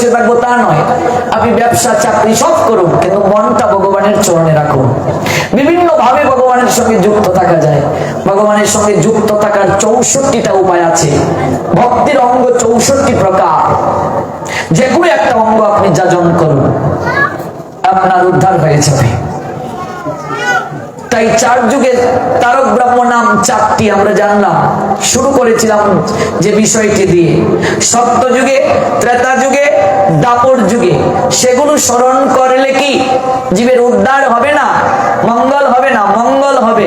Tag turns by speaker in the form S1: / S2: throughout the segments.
S1: বসে থাকবো তা নয় আপনি ব্যবসা চাকরি সব করুন কিন্তু মনটা ভগবানের চরণে রাখুন বিভিন্ন ভাবে ভগবানের সঙ্গে যুক্ত থাকা যায় ভগবানের সঙ্গে যুক্ত থাকার চৌষট্টিটা উপায় আছে ভক্তির অঙ্গ চৌষট্টি প্রকার যে কোনো একটা অঙ্গ আপনি যাজন করুন আপনার উদ্ধার হয়ে যাবে তাই চার যুগের তারক ব্রহ্ম নাম চারটি আমরা জানলাম শুরু করেছিলাম যে বিষয়টি দিয়ে সত্য যুগে ত্রেতা যুগে দাপর যুগে সেগুলো স্মরণ করলে কি জীবের উদ্ধার হবে না মঙ্গল হবে না মঙ্গল হবে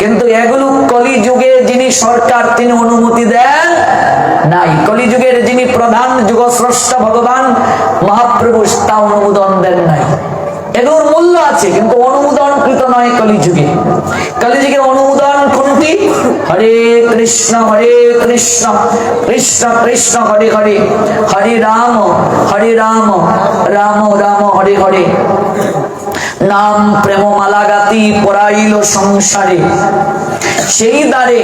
S1: কিন্তু এগুলো কলি যুগে যিনি সরকার তিনি অনুমতি দেন নাই কলিযুগের যিনি প্রধান স্রষ্টা ভগবান মহাপ্রভু তা অনুমোদন দেন নাই এগুলোর মূল্য আছে কিন্তু অনুমোদন কৃত নয় কলিযুগে কলিযুগের অনুমোদন কোনটি হরে কৃষ্ণ হরে কৃষ্ণ কৃষ্ণ কৃষ্ণ হরে হরে হরে রাম হরে রাম রাম রাম হরে হরে নাম প্রেম মালাগাতি পড়াইল সংসারে সেই দ্বারে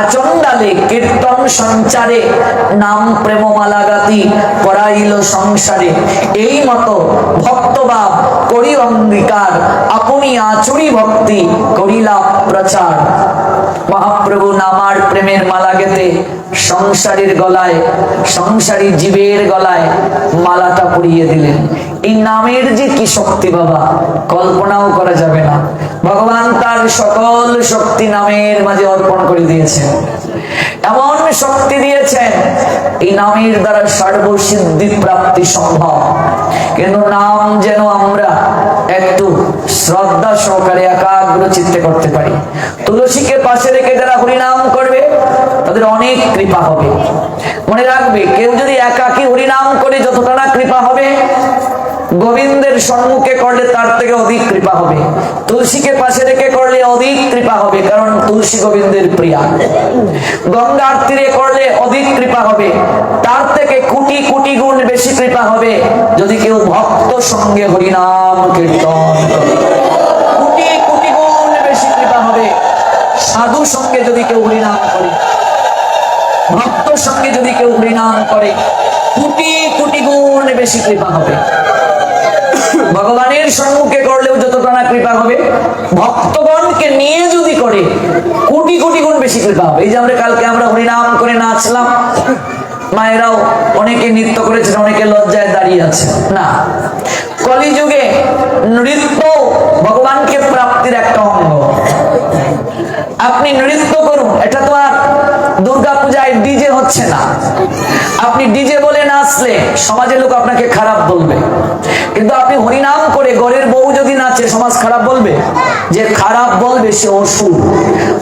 S1: আচন্ডালে কীর্তন সঞ্চারে নাম প্রেম মালাগাতি পড়াইল সংসারে এই মতো ভক্তবাব করি অঙ্গীকার আপনি আচুরি ভক্তি করিলা প্রচার মহাপ্রভু নামার প্রেমের মালা গেতে সংসারের গলায় সংসারী জীবের গলায় মালাটা পরিয়ে দিলেন এই নামের যে কি শক্তি বাবা কল্পনাও করা যাবে না ভগবান তার সকল শক্তি নামের মাঝে অর্পণ করে দিয়েছেন এমন শক্তি দিয়েছেন এই নামের দ্বারা সর্বসিদ্ধি প্রাপ্তি সম্ভব কিন্তু নাম যেন আমরা একটু শ্রদ্ধা সহকারে একাগ্র চিত্তে করতে পারি তুলসীকে পাশে রেখে যারা হরিনাম করবে তাদের অনেক কৃপা হবে মনে রাখবে কেউ যদি একাকি হরিনাম করে যতটা কৃপা হবে গোবিন্দের সম্মুখে করলে তার থেকে অধিক কৃপা হবে তুলসীকে পাশে রেখে করলে অধিক কৃপা হবে কারণ তুলসী গোবিন্দের প্রিয়া গঙ্গার তীরে করলে অধিক কৃপা হবে থেকে কোটি কোটি গুণ বেশি কৃপা হবে যদি কেউ ভক্ত সঙ্গে হরিনাম কীর্তন কোটি কোটি গুণ বেশি কৃপা হবে সাধু সঙ্গে যদি কেউ হরিনাম করে ভক্ত সঙ্গে যদি কেউ হরিনাম করে কোটি কোটি গুণ বেশি কৃপা হবে ভগবানের সম্মুখে করলেও যতটা না কৃপা হবে ভক্তগণকে নিয়ে যদি করে কোটি কোটি গুণ বেশি কৃপা হবে এই যে আমরা কালকে আমরা হরিনাম করে নাচলাম মায়েরাও অনেকে নৃত্য করেছেন অনেকে লজ্জায় দাঁড়িয়ে আছে না কলিযুগে নৃত্য ভগবানকে প্রাপ্তির একটা অঙ্গ আপনি নৃত্য করুন এটা তো আর ডিজে হচ্ছে না আপনি ডিজে বলে না আসলে সমাজের লোক আপনাকে খারাপ বলবে কিন্তু আপনি হরিনাম করে গড়ের বউ যদি নাচে সমাজ খারাপ বলবে যে খারাপ বলবে সে অসুর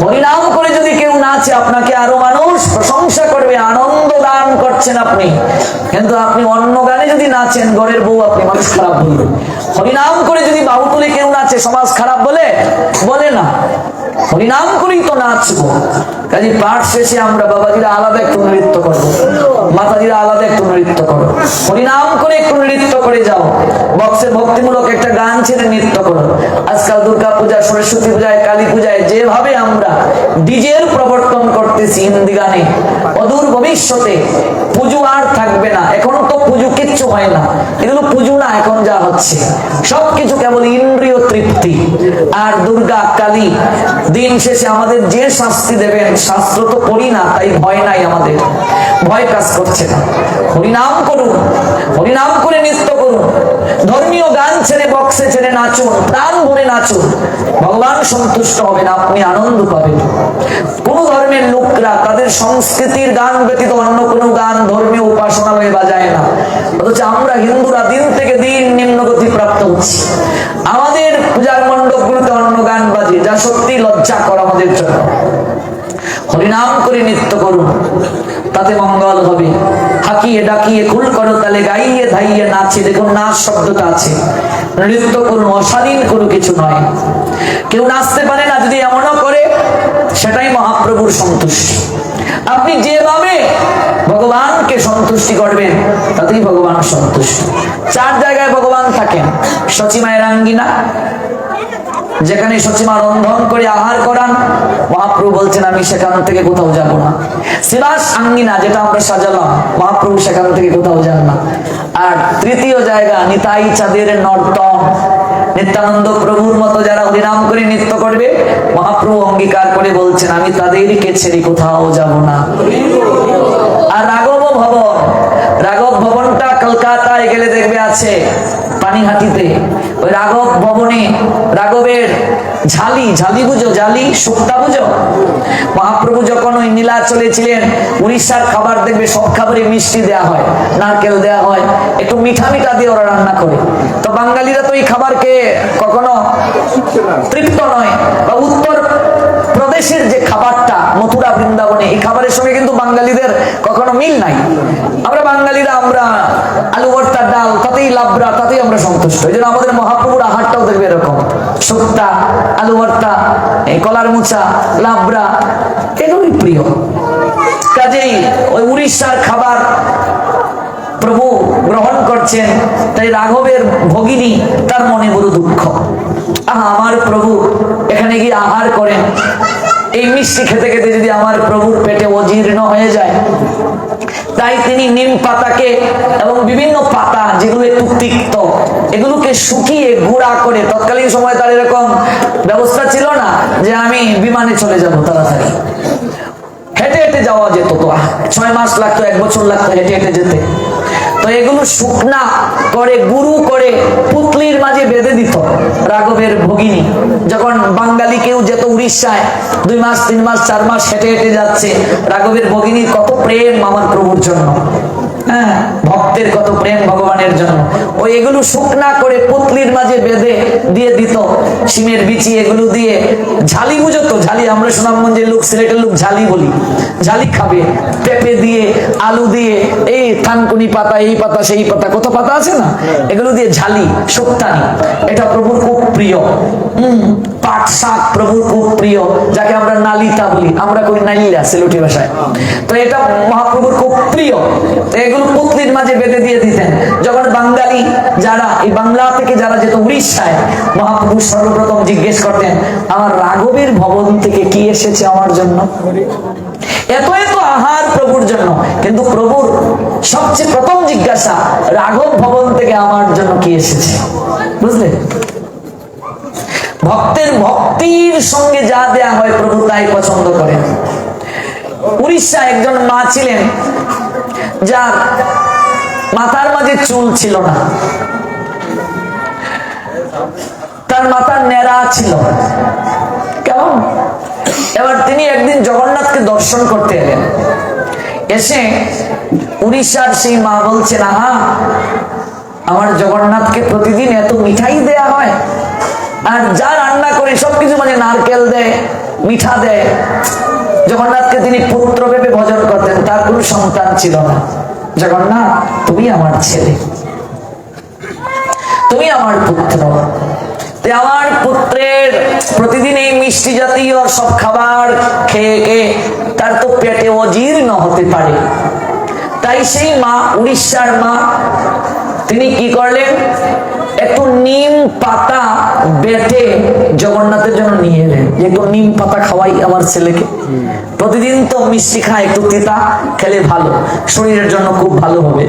S1: হরিনাম করে যদি কেউ নাচে আপনাকে আরো মানুষ প্রশংসা করবে আনন্দ দান করছেন আপনি কিন্তু আপনি অন্য গানে যদি নাচেন গড়ের বউ আপনি মানুষ খারাপ বলবে হরিনাম করে যদি বাহু তুলে কেউ নাচে সমাজ খারাপ বলে বলে না করেই তো কাজে পাঠ শেষে আমরা বাবাজিরা আলাদা একটু নৃত্য করবো মাতাজিরা আলাদা একটু নৃত্য করো করে একটু নৃত্য করে যাও বক্সে ভক্তিমূলক একটা গান ছেড়ে নৃত্য করো আজকাল দুর্গা পূজা সরস্বতী পূজায় কালী পূজায় যেভাবে আমরা ডিজের প্রবর্তন করতেছি হিন্দি গানে অদূর ভবিষ্যতে পুজো আর থাকবে না এখন কিছু হয় না এগুলো পুজো না এখন যা হচ্ছে সবকিছু কেবল ইন্দ্রিয় তৃপ্তি আর দুর্গা কালী দিন শেষে আমাদের যে শাস্তি দেবেন শাস্ত্র তো করি না তাই ভয় নাই আমাদের ভয় কাজ করছে না হরিনাম করুন হরিনাম করে নৃত্য করুন ধর্মীয় গান ছেড়ে বক্সে ছেড়ে নাচুন প্রাণ ভরে নাচুন ভগবান সন্তুষ্ট হবেন আপনি আনন্দ পাবেন কোন ধর্মের লোকরা তাদের সংস্কৃতির গান ব্যতীত অন্য কোনো গান ধর্মীয় উপাসনালয়ে বাজায় না অথচ আমরা হিন্দুরা দিন থেকে দিন নিম্নগতি প্রাপ্ত হচ্ছি আমাদের পূজার গুলোতে অন্য গান বাজে যা সত্যি লজ্জা কর আমাদের জন্য হরিনাম করে নৃত্য করুন তাতে মঙ্গল হবে হাকিয়ে ডাকিয়ে খুল করো তালে গাইয়ে ধাইয়ে নাচে দেখুন নাচ শব্দটা আছে নৃত্য করুন অশালীন কোনো কিছু নয় কেউ নাচতে পারে না যদি এমনও করে সেটাই মহাপ্রভুর সন্তুষ্টি আপনি যেভাবে ভগবানকে সন্তুষ্টি করবেন তাতেই ভগবান সন্তুষ্ট চার জায়গায় ভগবান থাকেন সচিমায়ের আঙ্গিনা যেখানে সচিমা রন্ধন করে আহার করান মহাপ্রভু বলছেন আমি সেখান থেকে কোথাও যাব না সিরাস আঙ্গিনা যেটা আমরা সাজালাম মহাপ্রভু সেখান থেকে কোথাও যান না আর তৃতীয় জায়গা নিতাই চাঁদের নর্তন নিত্যানন্দ প্রভুর মতো যারা হরিনাম করে নৃত্য করবে মহাপ্রভু অঙ্গীকার করে বলছেন আমি তাদেরকে ছেড়ে কোথাও যাব না আর রাঘব ভবন রাঘব ভবনটা কলকাতায় গেলে দেখবে আছে পানিহাটিতে ওই রাঘব ভবনে রাঘবের ঝালি ঝালি বুঝো ঝালি শুক্তা বুঝো মহাপ্রভু যখন ওই নীলাচলে ছিলেন উড়িষ্যার খাবার দেখবে সব খাবারে মিষ্টি দেয়া হয় নারকেল দেয়া হয় একটু মিঠা মিঠা দিয়ে ওরা রান্না করে তো বাঙালিরা তো এই খাবারকে কখনো তৃপ্ত নয় বা উত্তর প্রদেশের যে খাবারটা মথুরা বৃন্দাবনে এই খাবারের সঙ্গে কিন্তু বাঙালিদের কখনো মিল নাই আমরা বাঙালিরা আমরা আলু ভর্তা ডাল তাতেই লাভরা তাতেই আমরা সন্তুষ্ট এই জন্য আমাদের মহাপ্রভুর আহারটাও দেখবে এরকম শুক্তা আলু ভর্তা এই কলার মুচা লাভরা এগুলোই প্রিয় কাজেই ওই উড়িষ্যার খাবার প্রভু গ্রহণ করছেন তাই রাঘবের ভগিনী তার মনে বড় দুঃখ আমার প্রভু এখানে গিয়ে আহার করেন এই মিষ্টি খেতে খেতে যদি আমার প্রভুর পেটে অজীর্ণ হয়ে যায় তাই তিনি নিম পাতাকে এবং বিভিন্ন পাতা যেগুলো একটু তিক্ত এগুলোকে শুকিয়ে গুঁড়া করে তৎকালীন সময় তার এরকম ব্যবস্থা ছিল না যে আমি বিমানে চলে যাবো তাড়াতাড়ি হেঁটে হেঁটে যাওয়া যেত তো ছয় মাস লাগতো এক বছর লাগতো হেঁটে হেঁটে যেতে তো এগুলো শুকনা করে গুরু করে পুতলির মাঝে বেঁধে দিত রাঘবের ভগিনী যখন বাঙালি কেউ যেত উড়িষ্যায় দুই মাস তিন মাস চার মাস হেঁটে হেঁটে যাচ্ছে রাঘবের ভগিনীর কত প্রেম আমার প্রভুর জন্য হ্যাঁ ভক্তের কত প্রেম ভগবানের জন্য এগুলো শুকনা করে পুতলির মাঝে বেঁধে দিয়ে দিত সিমের বিচি এগুলো দিয়ে ঝালি বুঝত ঝালি আমরা লোক সিলেটের লোক ঝালি বলি ঝালি খাবে পেঁপে দিয়ে আলু দিয়ে এই থানকুনি পাতা এই পাতা সেই পাতা কত পাতা আছে না এগুলো দিয়ে ঝালি এটা প্রভুর খুব প্রিয় হম পাট শাক প্রভুর খুব প্রিয় যাকে আমরা নালিতা বলি আমরা করি নালিলা ভাষায় তো এটা মহাপ্রভুর খুব প্রিয় এগুলো পুতলির মাঝে বেঁধে দিয়ে দিতেন যখন বাঙালি যারা এই বাংলা থেকে যারা যেত উড়িষ্যায় মহাপুরুষ সর্বপ্রথম জিজ্ঞেস করতেন আমার রাঘবের ভবন থেকে কি এসেছে আমার জন্য এত এত আহার প্রভুর জন্য কিন্তু প্রভুর সবচেয়ে প্রথম জিজ্ঞাসা রাঘব ভবন থেকে আমার জন্য কি এসেছে বুঝলে ভক্তের ভক্তির সঙ্গে যা দেয়া হয় প্রভু তাই পছন্দ করেন উড়িষ্যা একজন মা ছিলেন যার মাথার মাঝে চুল ছিল না তার মাথা নেড়া ছিল কেমন এবার তিনি একদিন জগন্নাথকে দর্শন করতে এলেন এসে উড়িষ্যার সেই মা বলছেন আহা আমার জগন্নাথকে প্রতিদিন এত মিঠাই দেয়া হয় আর যা রান্না করে সবকিছু মানে নারকেল দেয় মিঠা দেয় জগন্নাথকে তিনি পুত্র ভেবে ভজন সন্তান ছিল না জগন্নাথ তুমি আমার ছেলে তুমি আমার পুত্র আমার পুত্রের প্রতিদিন এই মিষ্টি জাতীয় সব খাবার খেয়ে খেয়ে তার তো পেটে অজীর্ণ হতে পারে তাই সেই মা উড়িষ্যার মা তিনি কি করলেন একটু নিম পাতা বেটে জগন্নাথের জন্য নিয়ে এলেন একটু নিম পাতা খাওয়াই আমার ছেলেকে প্রতিদিন তো মিষ্টি খায় একটু তেতা খেলে ভালো শরীরের জন্য খুব ভালো হবে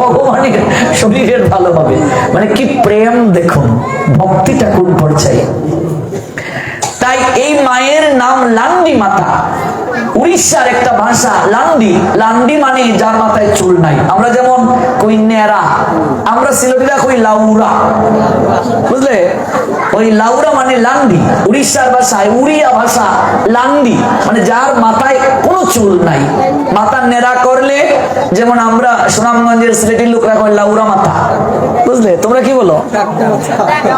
S1: ভগবানের শরীরের ভালো হবে মানে কি প্রেম দেখুন ভক্তিটা কোন পর্যায়ে তাই এই মায়ের নাম লান্ডি মাতা উড়িষ্যার একটা ভাষা লান্ডি লান্ডি মানে যার মাথায় চুল নাই আমরা যেমন কই নেরা আমরা সিলেটিরা কই লাউরা বুঝলে ওই লাউরা মানে লান্ডি উড়িষ্যার ভাষায় উড়িয়া ভাষা লান্ডি মানে যার মাথায় কোনো চুল নাই মাথা নেড়া করলে যেমন আমরা সুনামগঞ্জের সিলেটির লোকরা কয় লাউরা মাথা বুঝলে তোমরা কি বলো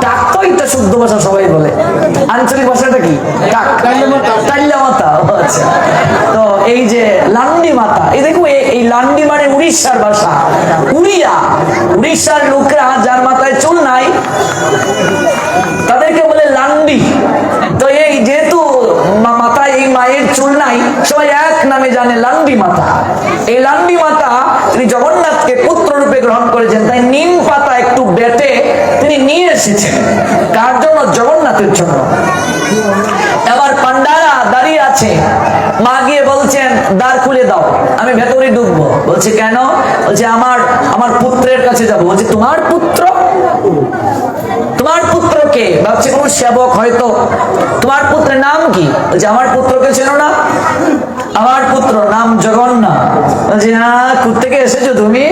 S1: ডাক্তার এটা শুদ্ধ ভাষা সবাই বলে আঞ্চলিক ভাষাটা কি মাতা আচ্ছা। তো এই যে লান্ডি মাতা এই দেখো এই লান্ডি মানে উড়িষ্যার ভাষা উড়িয়া উড়িষ্যার লোকরা যার মাথায় চুল নাই তাদেরকে বলে লান্ডি তো এই যেহেতু মাথায় এই মায়ের চুল নাই সবাই নামে জানে লান্ডি মাতা এই লান্ডি মাতা তিনি জগন্নাথকে পুত্র রূপে গ্রহণ করেছেন তাই নিম পাতা একটু বেটে তিনি নিয়ে এসেছেন কার জন্য জগন্নাথের জন্য এবার পান্ডারা দাঁড়িয়ে আছে মা গিয়ে বলছেন দ্বার খুলে দাও আমি ভেতরে ডুববো বলছে কেন বলছে আমার আমার পুত্রের কাছে যাবো বলছে তোমার পুত্র তোমার পুত্রকে ভাবছে কোন সেবক হয়তো তোমার পুত্রের নাম কি বলছে আমার পুত্রকে চেনো না আমার পুত্র নাম জগন্নাথ থেকে এসেছো তুমি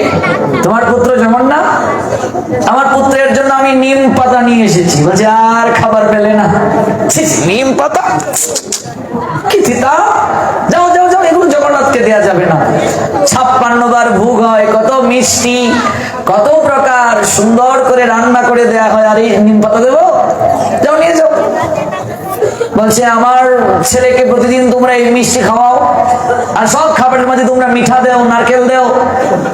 S1: তোমার পুত্র জগন্নাথ আমার পুত্রের জন্য আমি নিম পাতা নিয়ে এসেছি বলছে আর খাবার পেলে না নিম পাতা কি চিতা যাও যাও যাও এগুলো জগন্নাথকে দেয়া যাবে না ছাপ্পান্ন বার ভোগ হয় কত মিষ্টি কত প্রকার সুন্দর করে রান্না করে দেয়া হয় আর এই নিম পাতা দেবো যাও নিয়ে যাও বলছে আমার ছেলেকে প্রতিদিন তোমরা এই মিষ্টি খাওয়াও আর সব খাবারের মধ্যে তোমরা মিঠা দেও নারকেল দেও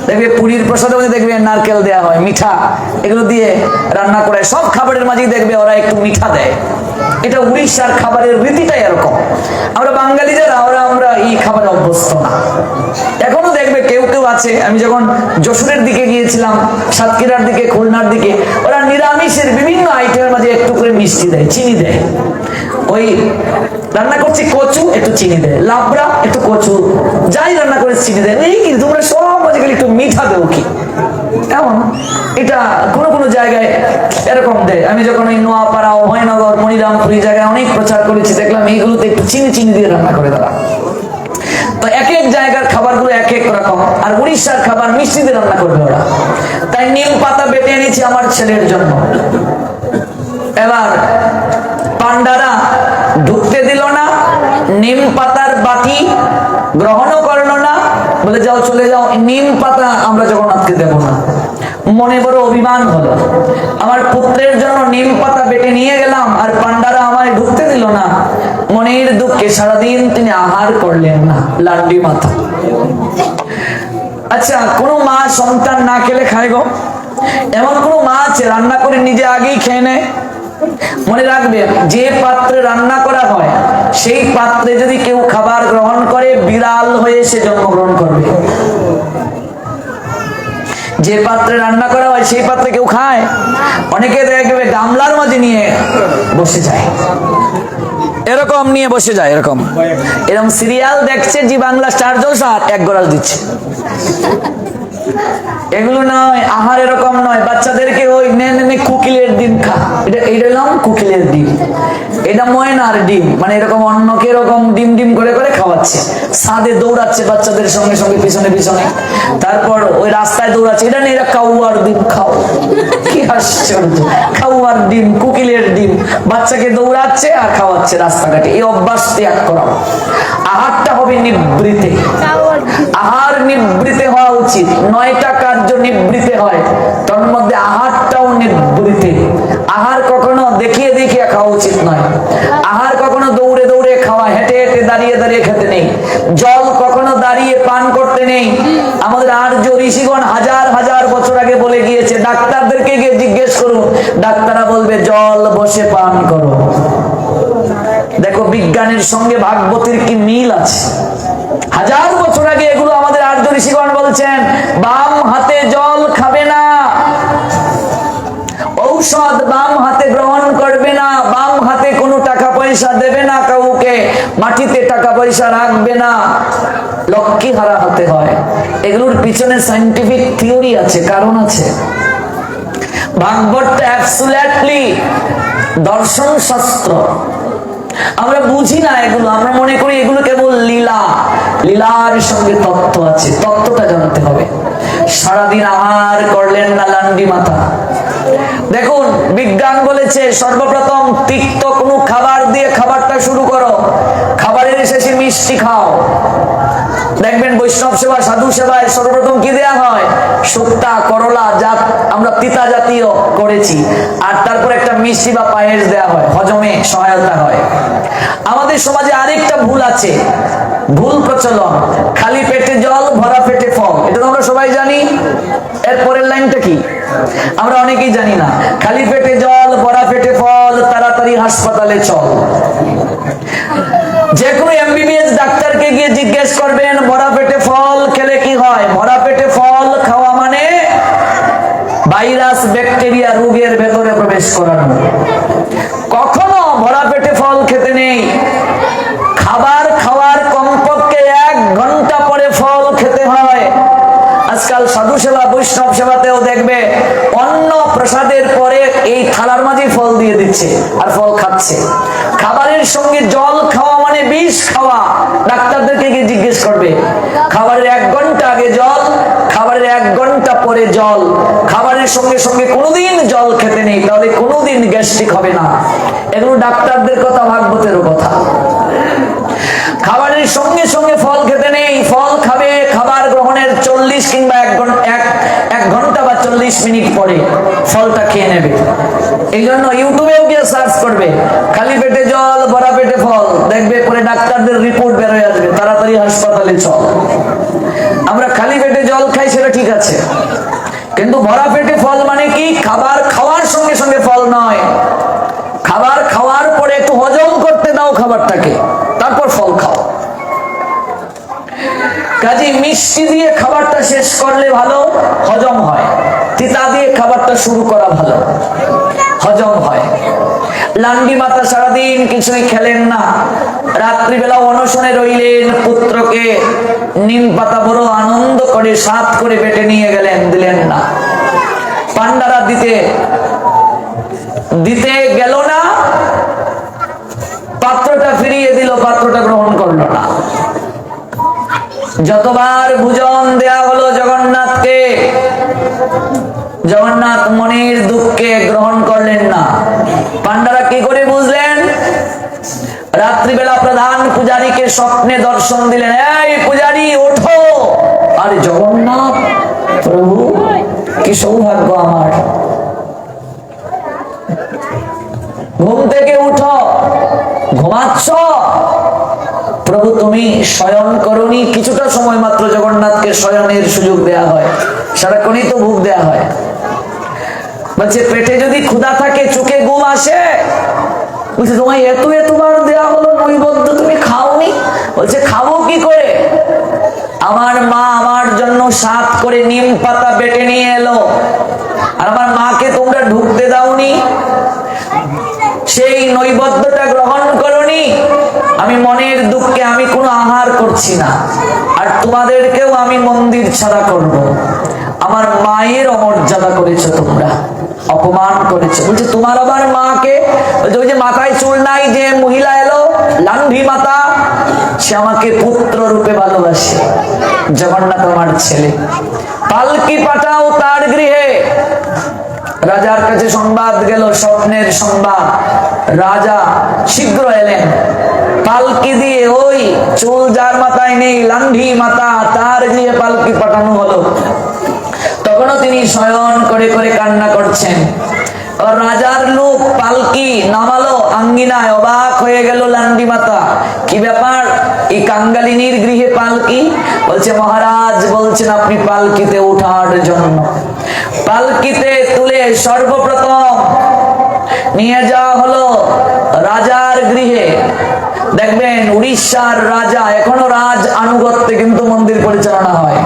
S1: দেখবে পুরীর প্রসাদের মধ্যে দেখবে নারকেল দেওয়া হয় মিঠা এগুলো দিয়ে রান্না করে সব খাবারের মাঝে দেখবে ওরা একটু মিঠা দেয় এটা উড়িষ্যার খাবারের রীতিটাই এরকম আমরা বাঙালি যারা আমরা আমরা এই খাবারে অভ্যস্ত না এখনো দেখবে কেউ কেউ আছে আমি যখন যশোরের দিকে গিয়েছিলাম সাতক্ষীরার দিকে খুলনার দিকে ওরা নিরামিষের বিভিন্ন আইটেমের মাঝে একটু করে মিষ্টি দেয় চিনি দেয় ওই রান্না করছি কচু একটু চিনি দেয় লাবড়া একটু কচু যাই রান্না করে চিনি দেয় এই কি তোমরা সব আজকাল একটু মিঠা দেবো কি এমন এটা কোনো কোনো জায়গায় এরকম দেয় আমি যখন এই নোয়াপাড়া অভয়নগর মনিরামপুর এই জায়গায় অনেক প্রচার করেছি দেখলাম এইগুলোতে একটু চিনি চিনি দিয়ে রান্না করে তারা তো এক এক জায়গার খাবার গুলো এক এক রকম আর উড়িষ্যার খাবার মিষ্টি দিয়ে রান্না করবে ওরা তাই নিম পাতা বেটে এনেছি আমার ছেলের জন্য এবার পান্ডারা ঢুকতে দিল না নিম পাতা যাও চলে যাও নিম পাতা আমরা যখন আজকে দেব না মনে বড় অভিমান হলো আমার পুত্রের জন্য নিম পাতা বেটে নিয়ে গেলাম আর পান্ডারা আমায় ঢুকতে দিল না মনের দুঃখে সারাদিন তিনি আহার করলেন না লান্ডি মাথা আচ্ছা কোন মা সন্তান না খেলে খায় গো এমন কোন মা আছে রান্না করে নিজে আগেই খেয়ে নেয় মনে রাখবে যে পাত্রে রান্না করা হয় সেই পাত্রে যদি কেউ খাবার গ্রহণ করে বিড়াল হয়ে সে জন্মগ্রহণ করবে যে পাত্রে রান্না করা হয় সেই পাত্রে কেউ খায় অনেকে দেখবে গামলার মাঝে নিয়ে বসে যায় এরকম নিয়ে বসে যায় এরকম এরকম সিরিয়াল দেখছে জি বাংলা স্টার জলসা এক গড়াল দিচ্ছে এগুলো নয় আহার এরকম নয় বাচ্চাদেরকে ওই নে কুকিলের ডিম খা এটা এটা নাম কুকিলের ডিম এটা ময়নার ডিম মানে এরকম অন্যকে এরকম ডিম ডিম করে করে খাওয়াচ্ছে সাদে দৌড়াচ্ছে বাচ্চাদের সঙ্গে সঙ্গে পিছনে পিছনে তারপর ওই রাস্তায় দৌড়াচ্ছে এটা নেই এরা কাউয়ার ডিম খাও কি আশ্চর্য কাউয়ার ডিম কুকিলের ডিম বাচ্চাকে দৌড়াচ্ছে আর খাওয়াচ্ছে রাস্তাঘাটে এই অভ্যাস ত্যাগ করা আহারটা হবে নিবৃতে আহার নিবৃতে হওয়া উচিত নয়টা কার্য নিবৃতে হয় তার মধ্যে আহারটাও নিবৃতে আহার কখনো দেখিয়ে দেখিয়ে খাওয়া উচিত নয় আহার কখনো দৌড়ে দৌড়ে খাওয়া হেঁটে হেঁটে দাঁড়িয়ে দাঁড়িয়ে খেতে নেই জল কখনো দাঁড়িয়ে পান করতে নেই আমাদের আর্য ঋষিগণ হাজার হাজার বছর আগে বলে গিয়েছে ডাক্তারদেরকে গিয়ে জিজ্ঞেস করুন ডাক্তাররা বলবে জল বসে পান করো দেখো বিজ্ঞানের সঙ্গে ভাগবতীর কি মিল আছে হাজার বছর বলছেন বাম হাতে জল খাবে না ঔষধ বাম হাতে গ্রহণ করবে না বাম হাতে কোনো টাকা পয়সা দেবে না কাউকে মাটিতে টাকা পয়সা রাখবে না লক্ষ্মী হারা হাতে হয় এগুলোর পিছনে সাইন্টিফিক থিওরি আছে কারণ আছে ভাগবত অ্যাবসুলেটলি দর্শন শাস্ত্র আমরা বুঝি না এগুলো আমরা মনে করি এগুলো কেবল লীলা লীলার সঙ্গে তত্ত্ব আছে তত্ত্বটা জানতে হবে সারাদিন আহার করলেন না লান্ডি মাথা দেখুন বিজ্ঞান বলেছে সর্বপ্রথম তিক্ত কোনো খাবার দিয়ে খাবারটা শুরু করো খাবারের শেষে মিষ্টি খাও দেখবেন বৈষ্ণব সেবা সাধু সেবায় সর্বপ্রথম কি দেয়া হয় শুক্তা করলা জাত আমরা তিতা জাতীয় করেছি আর তারপর একটা মিষ্টি বা পায়েস দেয়া হয় হজমে সহায়তা হয় আমাদের সমাজে আরেকটা ভুল আছে ভুল প্রচলন খালি পেটে জল ভরা পেটে ফল এটা তো আমরা সবাই জানি এর পরের লাইনটা কি আমরা অনেকেই জানি না খালি পেটে জল ভরা পেটে ফল তাড়াতাড়ি হাসপাতালে চল যে কোনো এমবিবিএস ডাক্তারকে গিয়ে জিজ্ঞেস করবেন ভরা পেটে ফল খেলে কি হয় ভরা পেটে ফল খাওয়া মানে ভাইরাস ব্যাকটেরিয়া রোগের ভেতরে প্রবেশ করানো কখনো ভরা পেটে ফল খেতে নেই খাবার খাওয়ার কমপক্ষে এক ঘন্টা পরে ফল খেতে হয় আজকাল সাধু সেবা বৈষ্ণব সেবাতেও দেখবে প্রসাদের পরে এই থালার মাঝে ফল দিয়ে দিচ্ছে আর ফল খাচ্ছে খাবারের সঙ্গে জল খাওয়া মানে বিষ খাওয়া ডাক্তারদেরকে গিয়ে জিজ্ঞেস করবে খাবারের এক ঘন্টা আগে জল খাবারের এক ঘন্টা পরে জল খাবারের সঙ্গে সঙ্গে কোনোদিন জল খেতে নেই তাহলে কোনোদিন গ্যাস্ট্রিক হবে না এগুলো ডাক্তারদের কথা ভাগবতেরও কথা খাবারের সঙ্গে সঙ্গে ফল খেতে নেই ফল খাবে খাবার গ্রহণের চল্লিশ কিংবা এক ঘন্টা এক ঘন্টা বা চল্লিশ মিনিট পরে ফলটা খেয়ে নেবে এই জন্য ইউটিউবেও গিয়ে সার্চ করবে খালি পেটে জল বড়া পেটে ফল দেখবে পরে ডাক্তারদের রিপোর্ট বেরোয় আসবে তাড়াতাড়ি হাসপাতালে চল আমরা খালি পেটে জল খাই সেটা ঠিক আছে কিন্তু ভরা পেটে ফল মানে কি খাবার খাওয়ার সঙ্গে সঙ্গে ফল নয় খাবার খাওয়ার পরে একটু হজম করতে দাও খাবারটাকে কাজে মিষ্টি দিয়ে খাবারটা শেষ করলে ভালো হজম হয় তিতা দিয়ে খাবারটা শুরু করা ভালো হজম হয় লান্ডি মাতা সারাদিন কিছুই খেলেন না রাত্রিবেলা অনশনে রইলেন পুত্রকে নিম পাতা বড় আনন্দ করে সাত করে পেটে নিয়ে গেলেন দিলেন না পান্ডারা দিতে দিতে গেল না পাত্রটা ফিরিয়ে দিল পাত্রটা গ্রহণ যতবার ভুজন দেয়া হলো জগন্নাথকে জগন্নাথ মনির দুঃখকে গ্রহণ করলেন না পান্ডারা কি করে বুঝলেন রাত্রিবেলা প্রধান পূজারীকে স্বপ্নে দর্শন দিলেন এই পূজারি ওঠো আর জগন্নাথ প্রভু কি সৌভাগ্য আমার ঘুম থেকে উঠো ঘুমাচ্ছ প্রভু তুমি স্বয়ন করি কিছুটা সময় মাত্র জগন্নাথকে স্বয়নের সুযোগ দেয়া হয় সারাক্ষণই তো ভোগ দেয়া হয় বলছে পেটে যদি ক্ষুধা থাকে চোখে গুম আসে বলছে তোমায় এত এতবার দেয়া হলো নৈবদ্য তুমি খাওনি বলছে খাবো কি করে আমার মা আমার জন্য সাত করে নিম পাতা বেটে নিয়ে এলো আর আমার মাকে তোমরা ঢুকতে দাওনি সেই নৈবদ্যটা গ্রহণ করনি আমি মনের দুঃখে আমি কোনো আহার করছি না আর তোমাদেরকেও আমি মন্দির ছাড়া করব। আমার মায়ের অমর্যাদা করেছো তোমরা অপমান করেছে বলছে তোমার আবার মাকে ওই যে মাথায় চুল নাই যে মহিলা এলো লান্ধি মাতা সে আমাকে পুত্র রূপে ভালোবাসে জগন্নাথ আমার ছেলে পালকি পাঠাও তার গৃহে রাজার কাছে সংবাদ গেল স্বপ্নের সংবাদ রাজা শীঘ্র এলেন পালকি দিয়ে ওই চুল যার মাথায় নেই লান্ডি মাথা তার দিয়ে পালকি পাঠানো হলো তখনও তিনি শয়ন করে করে কান্না করছেন রাজার লোক পালকি নামালো আঙ্গিনায় অবাক হয়ে গেল লান্ডি মাতা কি ব্যাপার এই কাঙ্গালিনীর গৃহে পালকি বলছে মহারাজ বলছেন আপনি পালকিতে ওঠার জন্য পালকিতে তুলে সর্বপ্রথম নিয়ে যাওয়া হলো রাজার গৃহে দেখবেন উড়িষ্যার রাজা এখনো রাজ আনুগত্যে কিন্তু মন্দির পরিচালনা হয়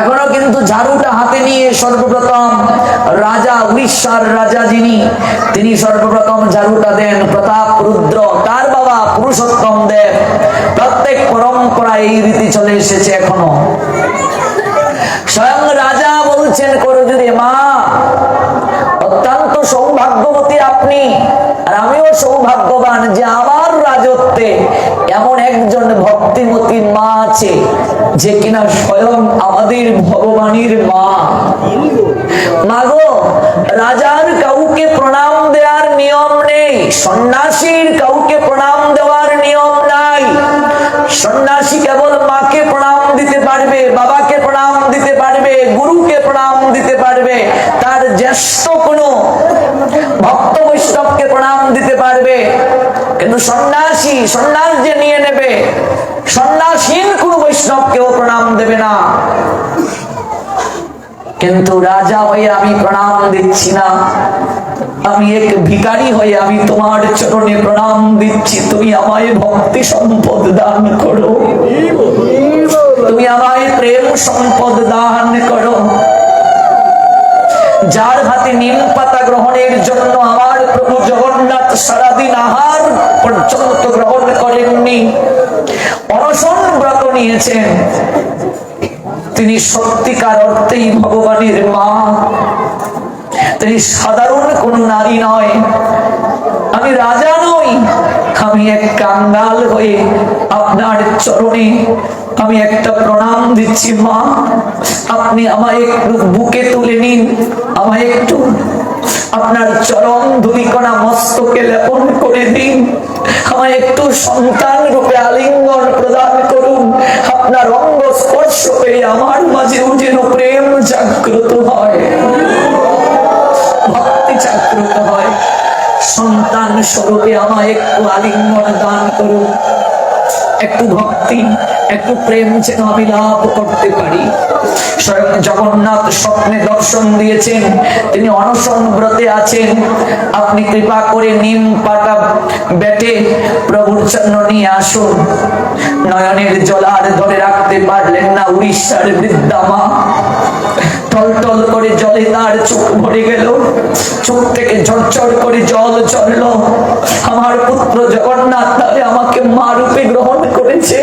S1: এখনো কিন্তু ঝাড়ুটা হাতে নিয়ে সর্বপ্রথম রাজা উড়িষ্যার রাজা যিনি তিনি সর্বপ্রথম ঝাড়ুটা দেন প্রতাপ রুদ্র কার বাবা পুরুষোত্তম দেব প্রত্যেক পরম্পরায় এই রীতি চলে এসেছে এখনো স্বয়ং রাজা বলছেন যদি মা সৌভাগ্যবতী আপনি আর আমিও সৌভাগ্যবান যে আমার রাজত্বে এমন একজন ভক্তিমতী মা আছে যে কিনা স্বয়ং আমাদের ভগবানের মা মাগো রাজার কাউকে প্রণাম দেওয়ার নিয়ম নেই সন্ন্যাসীর কাউকে প্রণাম দেওয়ার নিয়ম নাই সন্ন্যাসী কেবল মাকে প্রণাম দিতে পারবে বাবাকে প্রণাম দিতে পারবে গুরুকে প্রণাম দিতে পারবে তার জ্যেষ্ঠ কোনো ভক্ত বৈষ্ণবকে প্রণাম দিতে পারবে কিন্তু সন্ন্যাসী সন্ন্যাস যে নিয়ে নেবে সন্ন্যাসীন কোনো বৈষ্ণবকেও প্রণাম দেবে না কিন্তু রাজা হয়ে আমি প্রণাম দিচ্ছি না আমি এক ভিকারি হয়ে আমি তোমার চরণে প্রণাম দিচ্ছি তুমি আমায় ভক্তি সম্পদ দান করো তুমি আমায় প্রেম সম্পদ দান করো যার হাতে নিম পাতা গ্রহণের জন্য আমার প্রভু জগন্নাথ সারাদিন আহার পর্যন্ত গ্রহণ করেননি অনশন ব্রত নিয়েছেন তিনি সত্যিকার অর্থেই ভগবানের মা তিনি সাধারণ কোন নারী নয় আমি রাজা নই আমি এক কাঙ্গাল হয়ে আপনার চরণে আমি একটা প্রণাম দিচ্ছি মা আপনি আমায় একটু বুকে তুলে নিন আমায় একটু আপনার চরণ ধুলিকণা মস্তকে লেপন করে দিন আমায় একটু সন্তান রূপে আলিঙ্গন প্রদান করুন আপনার অঙ্গ স্পর্শ পেয়ে আমার মাঝেও যেন প্রেম জাগ্রত হয় ভক্তি জাগ্রত হয় সন্তান স্বরূপে আমায় একটু আলিঙ্গন দান করুন একটু ভক্তি একটু প্রেম যেন আমি লাভ করতে পারি স্বয়ং জগন্নাথ স্বপ্নে দর্শন দিয়েছেন তিনি অনশন ব্রতে আছেন আপনি কৃপা করে নিম পাতা বেটে প্রভুর চন্ন নিয়ে আসুন নয়নের জলার ধরে রাখতে পারলেন না উড়িষ্যার বৃদ্ধামা টলটল করে জলে তার চোখ ভরে গেল চোখ থেকে ঝরঝর করে জল চলল আমার পুত্র জগন্নাথ তাহলে আমাকে মা রূপে গ্রহণ করেছে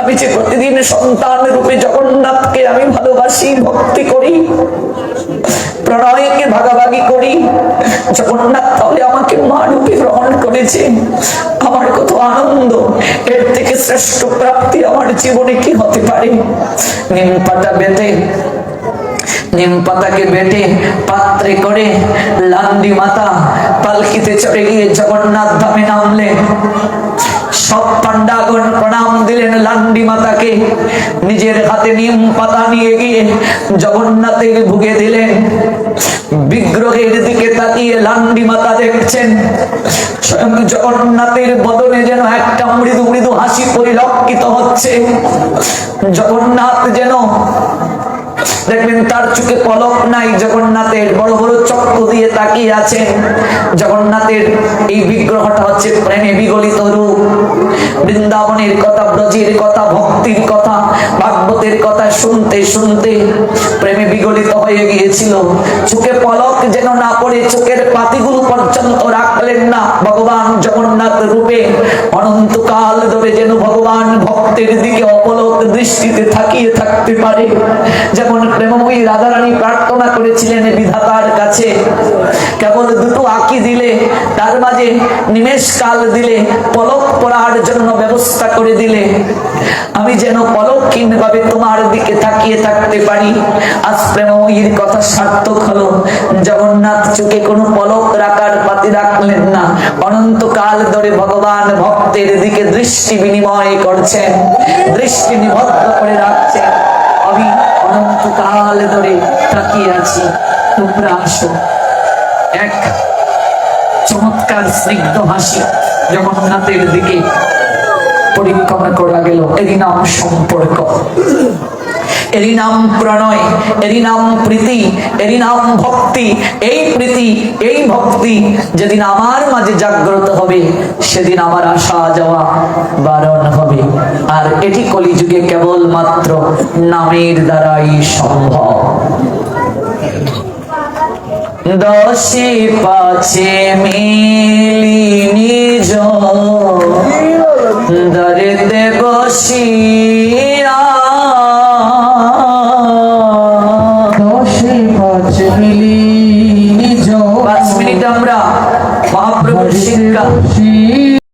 S1: আমি যে প্রতিদিন সন্তান রূপে জগন্নাথকে আমি ভালোবাসি ভক্তি করি প্রণয়কে ভাগাভাগি করি জগন্নাথ তাহলে আমাকে মা রূপে গ্রহণ করেছে আমার কত আনন্দ এর থেকে শ্রেষ্ঠ প্রাপ্তি আমার জীবনে কি হতে পারে নিম পাতা বেঁধে নিম পাতাকে বেটে পাত্রে করে লান্ডি মাতা পালকিতে চড়ে গিয়ে জগন্নাথ ধামে নামলে সব পান্ডাগণ প্রণাম দিলেন লান্ডি মাতাকে নিজের হাতে নিম পাতা নিয়ে গিয়ে জগন্নাথের ভুগে দিলেন বিগ্রহের দিকে তাকিয়ে লান্ডি মাতা দেখছেন স্বয়ং জগন্নাথের বদনে যেন একটা মৃদু মৃদু হাসি পরিলক্ষিত হচ্ছে জগন্নাথ যেন দেখবেন তার চোখে পলক নাই জগন্নাথের বড় বড় চক্র দিয়ে তাকিয়ে আছেন জগন্নাথের এই বিগ্রহটা হচ্ছে প্রেমে বিগলিত রূপ বৃন্দাবনের কথা ব্রজের কথা ভক্তির কথা ভাগবতের কথা শুনতে শুনতে প্রেমে বিগলিত হয়ে গিয়েছিল চোখে পলক যেন না পড়ে চোখের পাতিগুলো পর্যন্ত রাখলেন না ভগবান জগন্নাথ রূপে অনন্তকাল ধরে যেন ভগবান রক্তের দিকে অপলক দৃষ্টিতে থাকিয়ে থাকতে পারে যেমন প্রেমময়ী রাধারানী প্রার্থনা করেছিলেন বিধাতার কাছে কেবল দুটো আঁকি দিলে তার মাঝে নিমেষ কাল দিলে পলক পড়ার জন্য ব্যবস্থা করে দিলে আমি যেন পলকহীন ভাবে তোমার দিকে থাকিয়ে থাকতে পারি আজ প্রেমময়ীর কথা সার্থক হলো জগন্নাথ চোখে কোনো পলক রাখার পাতি রাখলেন না অনন্তকাল ধরে ভগবান ভক্তের দিকে দৃষ্টি বিনিময় করছেন দৃষ্টি নিবদ্ধ করে রাখছেন আমি অনন্তকাল ধরে তাকিয়ে আছি তোমরা আসো এক চমৎকার স্নিগ্ধ হাসি জগন্নাথের দিকে পরিক্রমা করা গেল এদিন আমার সম্পর্ক এরই নাম প্রণয় এরই নাম প্রীতি এরই নাম ভক্তি এই প্রীতি এই ভক্তি যেদিন আমার মাঝে জাগ্রত হবে সেদিন আমার আসা যাওয়া বারণ হবে আর এটি কলিযুগে কেবল মাত্র নামের দ্বারাই সম্ভব দশে পাচে মিলি নিজ দরে দেবশী 그러니까